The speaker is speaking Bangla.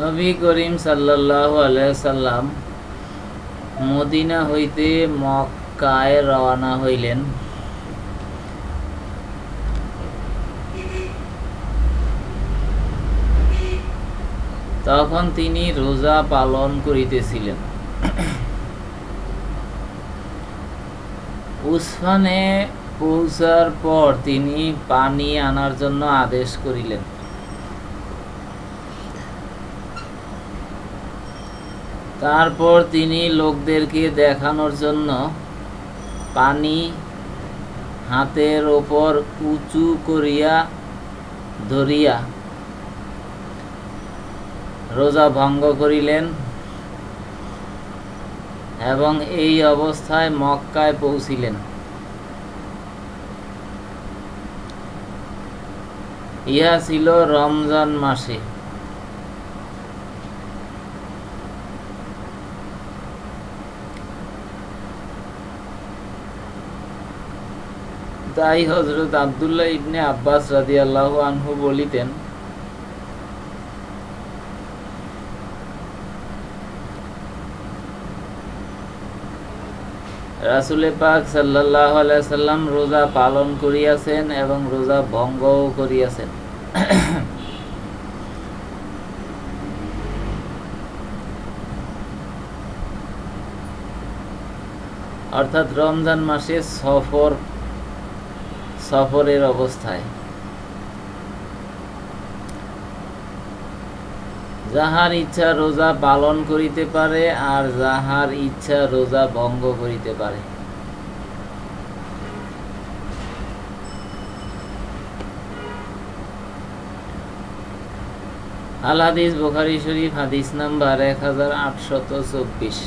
নবী করিম আলাইহি সাল্লাম মদিনা হইতে মক্কায় রওনা হইলেন। তখন তিনি রোজা পালন করিতেছিলেন। উসফানে পৌঁছার পর তিনি পানি আনার জন্য আদেশ করিলেন। তারপর তিনি লোকদেরকে দেখানোর জন্য পানি হাতের ওপর উঁচু করিয়া ধরিয়া রোজা ভঙ্গ করিলেন এবং এই অবস্থায় মক্কায় পৌঁছিলেন। ইহা ছিল রমজান মাসে। তাই হজরত আবদুল্লাহ ইবনে আব্বাস রাদিয়াল্লাহু আনহু বলিতেন, রাসুলে পাক সাল্লাহ সাল্লাম রোজা পালন করিয়াছেন এবং রোজা ভঙ্গও করিয়াছেন। অর্থাৎ রমজান মাসে সফর সফরের অবস্থায়। যাহার ইচ্ছা রোজা পালন করিতে পারে আর যাহার ইচ্ছা রোজা ভঙ্গ করিতে পারে। আল হাদিস বোখারি শরীফ হাদিস নাম্বার এক হাজার আটশত চব্বিশ।